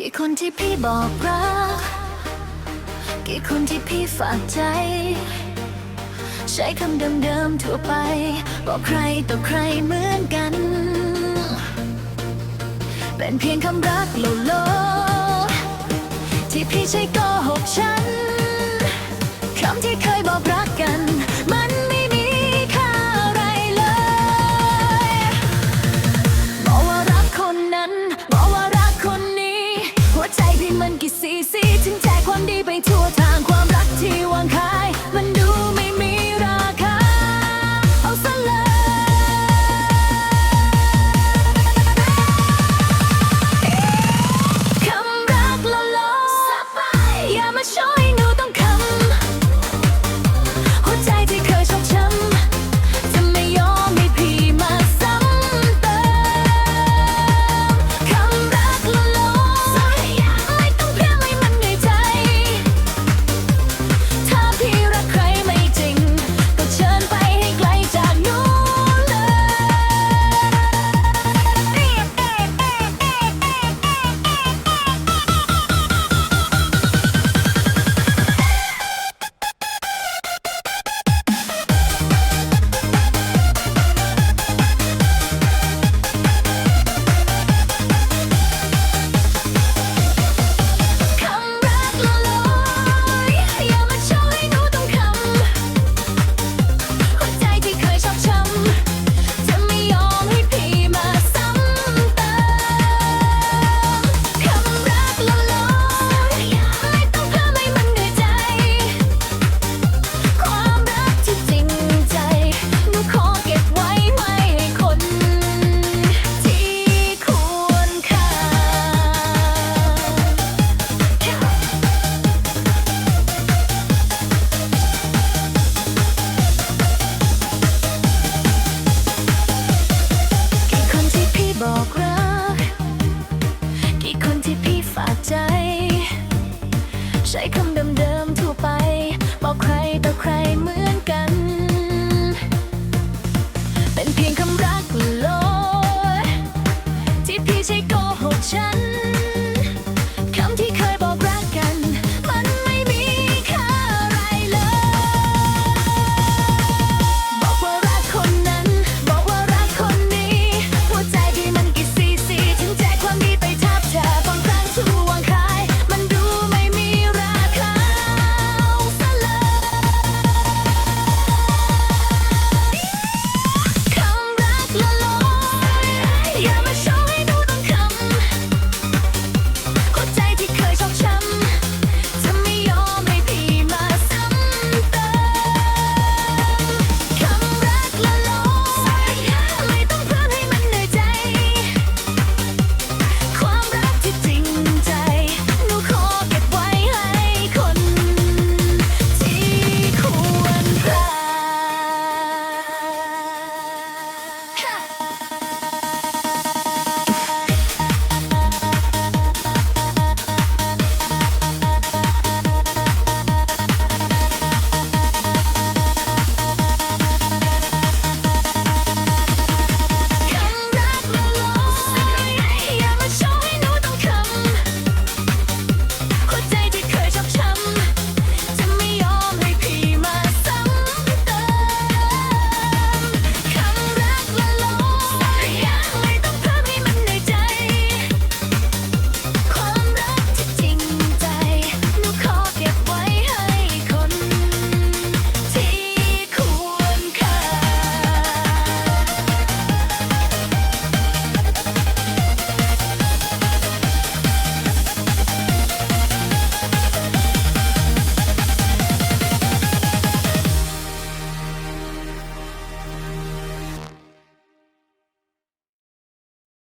กี่คนที่พี่บอกรัก กี่คนที่พี่ฝากใจ ใช้คำเดิมๆทั่วไป บอกใครต่อใครเหมือนกัน เป็นเพียงคำรักโลโล ที่พี่ใช้โกหกฉัน คำที่เคยบอกรัก 地被拖沓 Come to